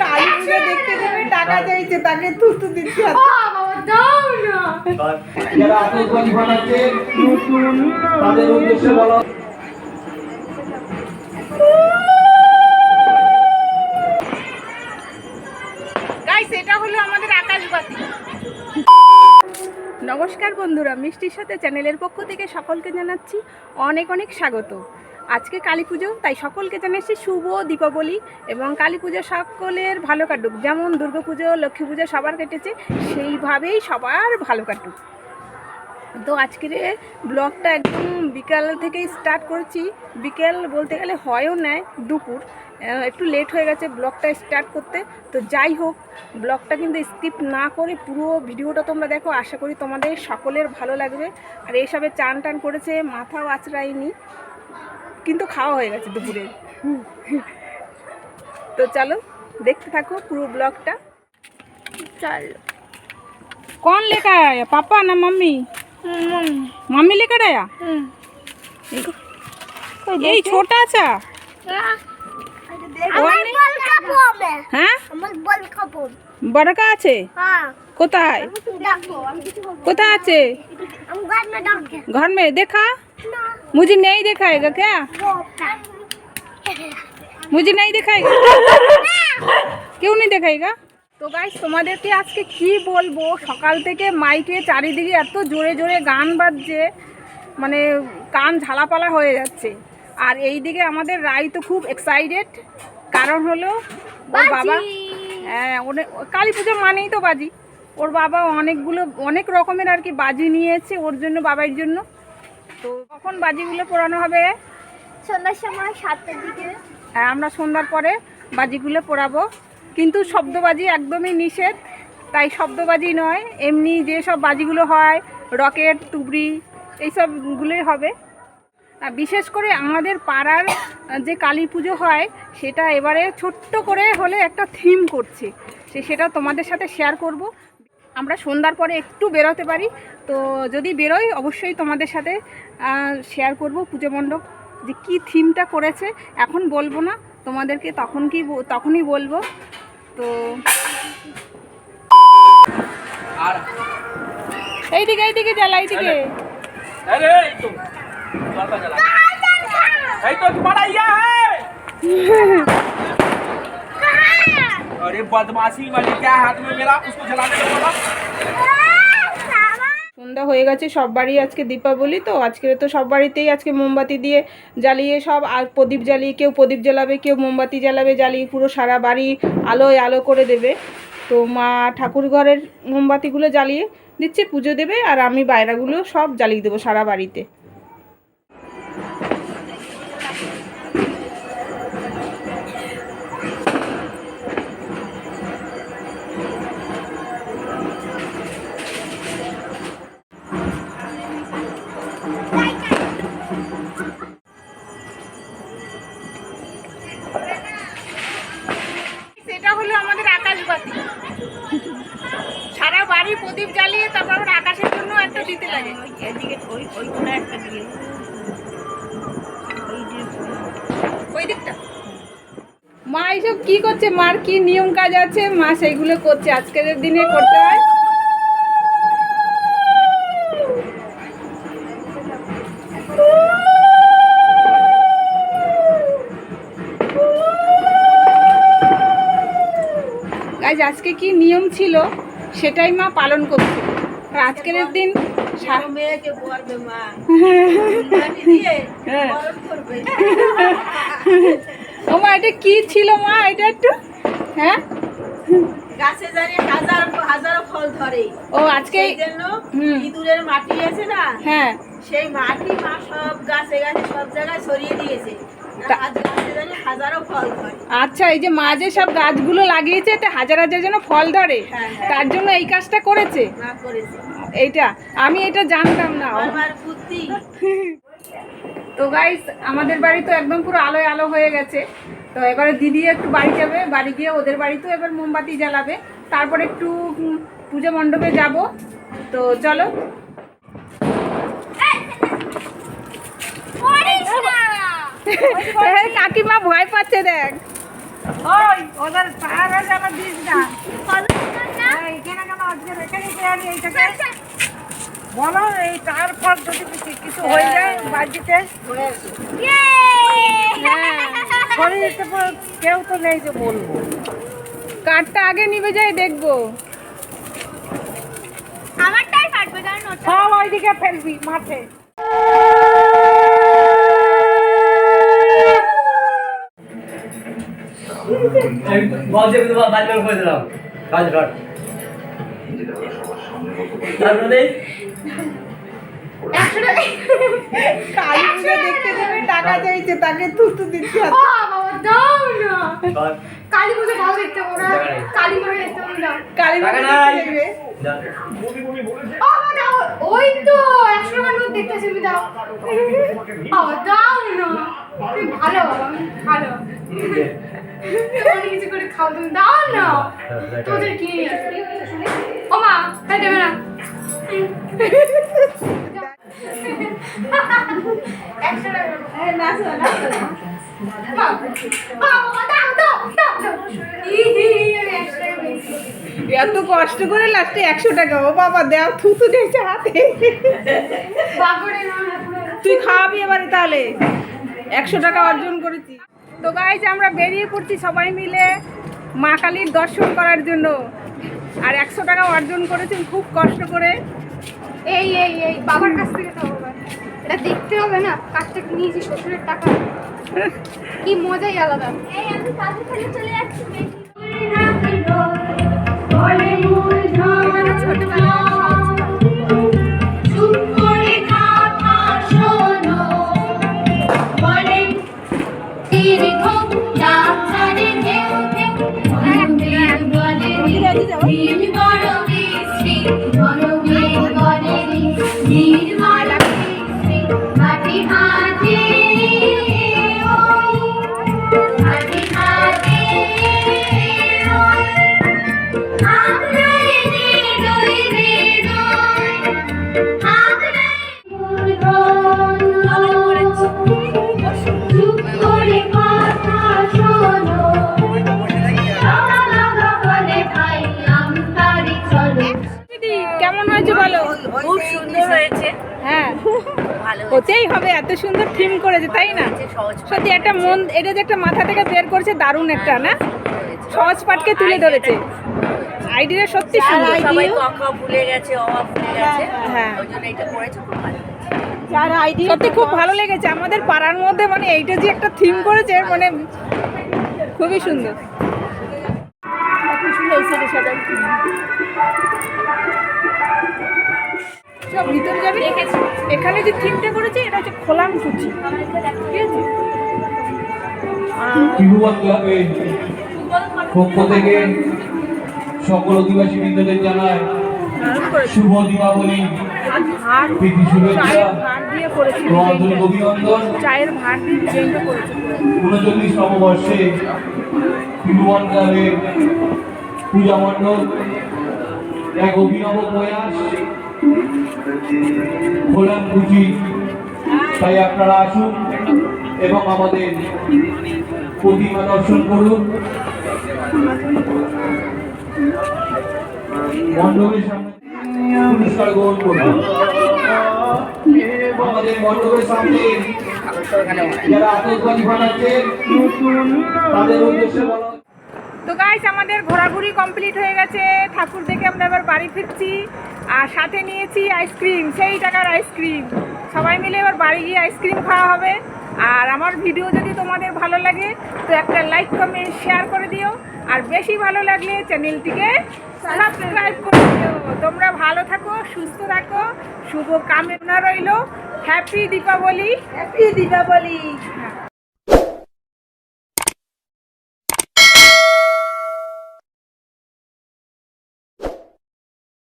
কালী পুজো দেখতে যাবে টাকা চাইছে তাকে থুতু দিচ্ছে। হাতে। যারা আতঙ্কবাদী বানাচ্ছে তাদের উদ্দেশ্যে বলা। এটা হলো আমাদের আকাশবাতি। নমস্কার বন্ধুরা মিষ্টির সাথে চ্যানেলের পক্ষ থেকে সকলকে জানাচ্ছি অনেক অনেক স্বাগত। আজকে কালী পুজো, তাই সকলকে জানাচ্ছি শুভ দীপাবলি এবং কালী পুজো সকলের ভালো কাটুক। যেমন দুর্গা পুজো, লক্ষ্মী পুজো সবার কেটেছে, সেইভাবেই সবার ভালো কাটুক। তো আজকের ব্লগটা একদম বিকাল থেকেই স্টার্ট করছি। বিকেল বলতে গেলে হয়ও নেয় দুপুর। একটু লেট হয়ে গেছে ব্লগটা স্টার্ট করতে। তো যাই হোক, ব্লগটা কিন্তু স্কিপ না করে পুরো ভিডিওটা তোমরা দেখো, আশা করি তোমাদের সকলের ভালো লাগবে। আর এসবে চান টান করেছে, মাথাও আঁচড়ায়নি কিন্তু খাওয়া হয়ে গেছে দুপুরে তো চলো দেখতে থাকো পুরো ব্লগটা চলো कौन लेकर आया पापा ना मम्मी मम्मी लेकर आया এই ছোট আছে আমার বল খাবো আমি হ্যাঁ আমার বল খাবো বড়কা আছে হ্যাঁ কোথায় ডাকো কোথায় আছে हम घर में डाल के घर में देखा मुझे नहीं दिखाएगा क्या मुझे नहीं दिखाएगा কেউ নেই দেখাইগা তো গাইস তোমাদেরকে আজকে কি বলবো সকাল থেকে মাইকে চারিদিকে এত জোরে জোরে গান বাজছে মানে কান ঝালাপালা হয়ে যাচ্ছে আর এইদিকে আমাদের রাই তো খুব এক্সাইটেড কারণ হলো ওর বাবা হ্যাঁ কালী পুজো মানেই তো বাজি। ওর বাবা অনেকগুলো অনেক রকমের আর কি বাজি নিয়েছে ওর জন্য বাবার জন্য। তো কখন বাজিগুলো পোড়ানো হবে? সন্ধ্যার সময় সাতটার দিকে। হ্যাঁ আমরা সন্ধ্যার পরে বাজিগুলো পোড়াবো। কিন্তু শব্দবাজি একদমই নিষেধ তাই শব্দবাজি নয়। এমনি যেসব বাজিগুলো হয় রকেট তুবড়ি এইসবগুলোই হবে। আর বিশেষ করে আমাদের পাড়ার যে কালী পুজো হয় সেটা এবারে ছোট্ট করে হলে একটা থিম করছে। সে সেটা তোমাদের সাথে শেয়ার করব। আমরা সন্ধ্যার পরে একটু বেরোতে পারি তো যদি বেরোই অবশ্যই তোমাদের সাথে শেয়ার করব পুজো মণ্ডপ যে কী থিমটা করেছে। এখন বলব না তোমাদেরকে তখন কি তখনই বলব। তো এইদিকে এইদিকে জ্বালা এইদিকে। अरे तुम बाबा चला এই তো तुम्हारा यह है अरे बदमाशी वाली क्या हाथ में मेरा उसको जलाने को बोला সন্ধ্যা হয়ে গেছে সব বাড়ি আজকে দীপাবলি তো আজকে তো সব বাড়িতেই আজকে মোমবাতি দিয়ে জ্বালিয়ে সব আর প্রদীপ জ্বালিয়ে কেউ প্রদীপ জ্বালাবে কেউ মোমবাতি জ্বালাবে জ্বালিয়ে পুরো সারা বাড়ি আলোয় আলো করে দেবে তো মা ঠাকুর ঘরের মোমবাতিগুলো জ্বালিয়ে দিচ্ছে পুজো দেবে আর আমি বাইরাগুলো সব জ্বালিয়ে দেবো সারা বাড়িতে সেটা হলো আমাদের আকাশবাতি সারা বাড়ি প্রদীপ জ্বালিয়ে তারপর আকাশের জন্য একটা দিতে লাগে। ওই এইসব কি করছে? মার কি নিয়ম কাজ আছে? মা সেইগুলো করছে। আজকের দিনে করতে হয়। গাইজ আজকে কি নিয়ম ছিল? সেটাই মা পালন করছে। আজকের দিন হ্যাঁ। ও মা এটা কি ছিল মা? এটা একটু হ্যাঁ? গাছে জানি হাজার হাজারো ফল ধরে। ও আজকে জন্য ইঁদুরের মাটি আছে না হ্যাঁ। সেই মাটি মা সব গাছে গাছে সব জায়গায় ছড়িয়ে দিয়েছে। তা- আজ হাজারো ফল ধরে। আচ্ছা এই যে মা যে সব গাছগুলো লাগিয়েছে হাজার হাজার যেন ফল ধরে হ্যাঁ, হ্যাঁ। তার জন্য এই কাজটা করেছে? এইটা আমি এটা জানতাম না। তো গাইস আমাদের বাড়ি তো একদম পুরো আলোয় আলো হয়ে গেছে। তো এবারে দিদি একটু বাড়ি যাবে বাড়ি গিয়ে ওদের বাড়িতেও এবার মোমবাতি জ্বালাবে। তারপর একটু পুজো মণ্ডপে যাব। তো চলো। কাকিমা ভয় পাচ্ছে দেখ। ওই ওদের পাহাড়ে যেন দিস না। এই, এখানে কেন আজকে রেখে দিতে আমি এইটাকে? বলো এই তারপর যদি কিছু- হয়ে যায় বাড়িতে। শরীরে কেউ তো নেই যে বলব। কাঠটা আগে নিবে যাই দেখব। আমারটাই ফাটবে কারণ সব ওইদিকে ফেলবি মাঠে। বাদ করে দিলাম কাজ ঘর তারপরে একশো টাকা কালী পুজো দেখতে দেবে টাকা। চাইছে তাকে থুতু দিতে হবে। বাবা দাও না। কালী পুজো ভালো দেখতে পাবো না। কালী পুজো দেখতে পাবো না। কালী পুজো দেখতে ওই তো একশো টাকার নোট দেখতেছি তুমি দাও। বাবা দাও না। তুমি ভালো ভালো। কিছু করে খাও তুমি দাও না। তোমাদের আসবে ও মা তাই দেবে না। এত কষ্ট করে লাস্টে একশো টাকা। ও বাবা দেও থুতু দিয়েছে হাতে। তুই খাওয়াবি এবারে তাহলে। একশো টাকা অর্জন করেছি। তো গাইজ আমরা বেরিয়ে পড়ছি সবাই মিলে মা কালীর দর্শন করার জন্য। আর একশো টাকা অর্জন করেছি খুব কষ্ট করে। এই এই এই, বাবার কাছ থেকে তো এটা দেখতে হবে না কাজটাকে নিয়েছি শ্বশুরের টাকা? কি মজাই আলাদা। এই আমি কাজে ফেলে চলে যাচ্ছি মাটি হয়েছে হ্যাঁ। হতেই হবে এত সুন্দর থিম করেছে তাই না? সত্যি একটা মন এটা যে একটা মাথা থেকে বের করেছে দারুণ একটা না? সহজ পাটকে তুলে ধরেছে। আইডিয়া সত্যি সুন্দর। সবাই ক ভুলে গেছে অ ভুলে গেছে। হ্যাঁ। ওই জন্য এটা করেছে খুব ভালো সত্যি খুব ভালো লেগেছে। আমাদের পাড়ার মধ্যে মানে এইটা যে একটা থিম করেছে মানে খুবই সুন্দর। সব ভিতরে যাবি? এখানে যে থিমটা করেছে এটা হচ্ছে খোলাম কুচি। ঠিক আছে? ত্রিভুবন ক্লাবের পক্ষ থেকে সকল অধিবাসী বৃন্দদের জানায় শুভ দীপাবলি প্রীতি শুভেচ্ছা দিয়ে করেছে। ও আন্তরিক অভিনন্দন। চায়ের ভাত উনচল্লিশ নববর্ষে ত্রিভুবন ক্লাবের পূজা মণ্ডপ এক অভিনব প্রয়াস। খোলাম কুচি তাই আপনারা আসুন এবং আমাদের প্রতিমা দর্শন করুন। মণ্ডপের সামনে পুরস্কার গ্রহণ করুন। আমাদের মণ্ডপের সামনে যারা আতঙ্কবাদী তাদের উদ্দেশ্যে তো গাইস আমাদের ঘোরাঘুরি কমপ্লিট হয়ে গেছে। ঠাকুর দেখে আমরা এবার বাড়ি ফিরছি। আর সাথে নিয়েছি আইসক্রিম সেই টাকার আইসক্রিম। সবাই মিলে এবার বাড়ি গিয়ে আইসক্রিম খাওয়া হবে। আর আমার ভিডিও যদি তোমাদের ভালো লাগে তো একটা লাইক কমেন্ট শেয়ার করে দিও। আর বেশি ভালো লাগলে চ্যানেলটিকে সাবস্ক্রাইব করে দিও। তোমরা ভালো থাকো সুস্থ থাকো। শুভ কামনা রইল। Happy Deepavali happy Deepavali